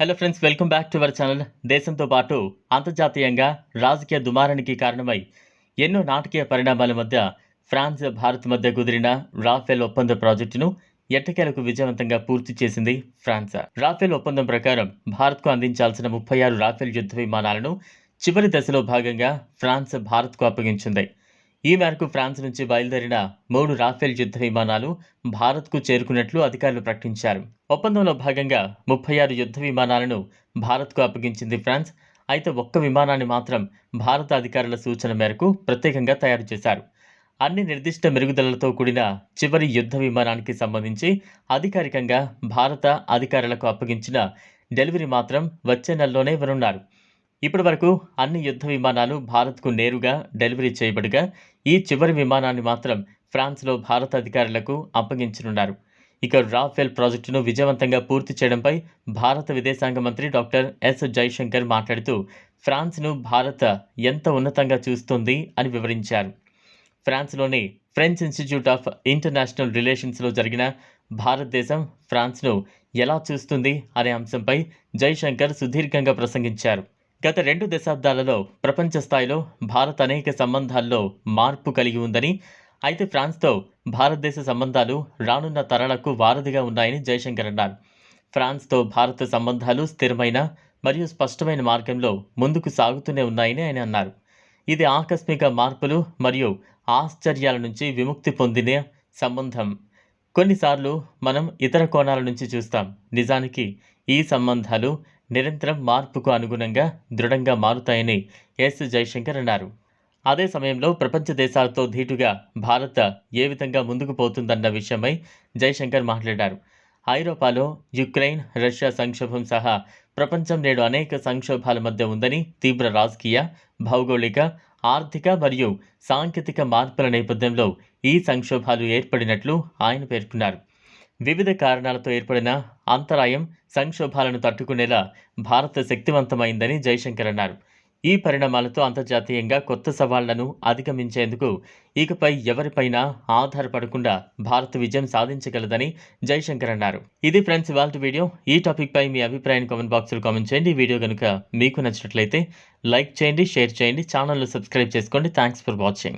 Hello friends welcome back to our channel దేశంతో పాటు అంతర్జాతీయంగా రాజకీయ దుమారానికి కారణమై ఎన్నో నాటకీయ పరిణామాల మధ్య ఫ్రాన్స్ భారత్ మధ్య కుదిరిన రాఫెల్ ఒప్పంద ప్రాజెక్టును ఎట్టకేలకు విజయవంతంగా పూర్తి చేసింది ఫ్రాన్స్. రాఫెల్ ఒప్పందం ప్రకారం భారత్కు అందించాల్సిన ముప్పై ఆరు రాఫెల్ యుద్ధ విమానాలను చివరి దశలో భాగంగా ఫ్రాన్స్ భారత్కు అప్పగించింది. ఈ మేరకు ఫ్రాన్స్ నుంచి బయలుదేరిన మూడు రాఫెల్ యుద్ధ విమానాలు భారత్కు చేరుకున్నట్లు అధికారులు ప్రకటించారు. ఒప్పందంలో భాగంగా ముప్పై ఆరు యుద్ధ విమానాలను భారత్కు అప్పగించింది ఫ్రాన్స్. అయితే ఒక్క విమానాన్ని మాత్రం భారత అధికారుల సూచన మేరకు ప్రత్యేకంగా తయారు చేశారు. అన్ని నిర్దిష్ట మెరుగుదలలతో కూడిన చివరి యుద్ధ విమానానికి సంబంధించి అధికారికంగా భారత అధికారులకు అప్పగించిన డెలివరీ మాత్రం వచ్చే నెలలోనే ఇవ్వనున్నారు. ఇప్పటి వరకు అన్ని యుద్ధ విమానాలు భారత్కు నేరుగా డెలివరీ చేయబడగా ఈ చివరి విమానాన్ని మాత్రం ఫ్రాన్స్లో భారత అధికారులకు అప్పగించనున్నారు. ఇక రాఫెల్ ప్రాజెక్టును విజయవంతంగా పూర్తి చేయడంపై భారత విదేశాంగ మంత్రి డాక్టర్ ఎస్ జైశంకర్ మాట్లాడుతూ ఫ్రాన్స్ను భారత ఎంత ఉన్నతంగా చూస్తుంది అని వివరించారు. ఫ్రాన్స్లోని ఫ్రెంచ్ ఇన్స్టిట్యూట్ ఆఫ్ ఇంటర్నేషనల్ రిలేషన్స్లో జరిగిన భారతదేశం ఫ్రాన్స్ను ఎలా చూస్తుంది అనే అంశంపై జైశంకర్ సుదీర్ఘంగా ప్రసంగించారు. గత రెండు దశాబ్దాలలో ప్రపంచ స్థాయిలో భారత్ అనేక సంబంధాల్లో మార్పు కలిగి ఉందని అయితే ఫ్రాన్స్తో భారతదేశ సంబంధాలు రానున్న తరాలకు వారధిగా ఉన్నాయని జయశంకర్ అన్నారు. ఫ్రాన్స్తో భారత సంబంధాలు స్థిరమైన మరియు స్పష్టమైన మార్గంలో ముందుకు సాగుతూనే ఉన్నాయని ఆయన అన్నారు. ఇది ఆకస్మిక మార్పులు మరియు ఆశ్చర్యాల నుంచి విముక్తి పొందిన సంబంధం. కొన్నిసార్లు మనం ఇతర కోణాల నుంచి చూస్తాం. నిజానికి ఈ సంబంధాలు నిరంతరం మార్పుకు అనుగుణంగా దృఢంగా మారుతాయని ఎస్. జైశంకర్ అన్నారు. అదే సమయంలో ప్రపంచ దేశాలతో ధీటుగా భారత్ ఏ విధంగా ముందుకు పోతుందన్న విషయమై జైశంకర్ మాట్లాడారు. ఐరోపాలో యుక్రెయిన్ రష్యా సంక్షోభం సహా ప్రపంచం నేడు అనేక సంక్షోభాల మధ్య ఉందని తీవ్ర రాజకీయ భౌగోళిక ఆర్థిక మరియు సాంకేతిక మార్పుల నేపథ్యంలో ఈ సంక్షోభాలు ఏర్పడినట్లు ఆయన పేర్కొన్నారు. వివిధ కారణాలతో ఏర్పడిన అంతరాయం సంక్షోభాలను తట్టుకునేలా భారత శక్తివంతమైందని జైశంకర్ అన్నారు. ఈ పరిణామాలతో అంతర్జాతీయంగా కొత్త సవాళ్ళను అధిగమించేందుకు ఇకపై ఎవరిపైనా ఆధారపడకుండా భారత్ విజయం సాధించగలదని జైశంకర్ అన్నారు. ఇది ఫ్రెండ్స్ ఇవాళ వీడియో. ఈ టాపిక్పై మీ అభిప్రాయాన్ని కామెంట్ బాక్స్లో కామెంట్ చేయండి. ఈ వీడియో కనుక మీకు నచ్చినట్లయితే లైక్ చేయండి షేర్ చేయండి ఛానల్ను సబ్స్క్రైబ్ చేసుకోండి. Thanks for watching.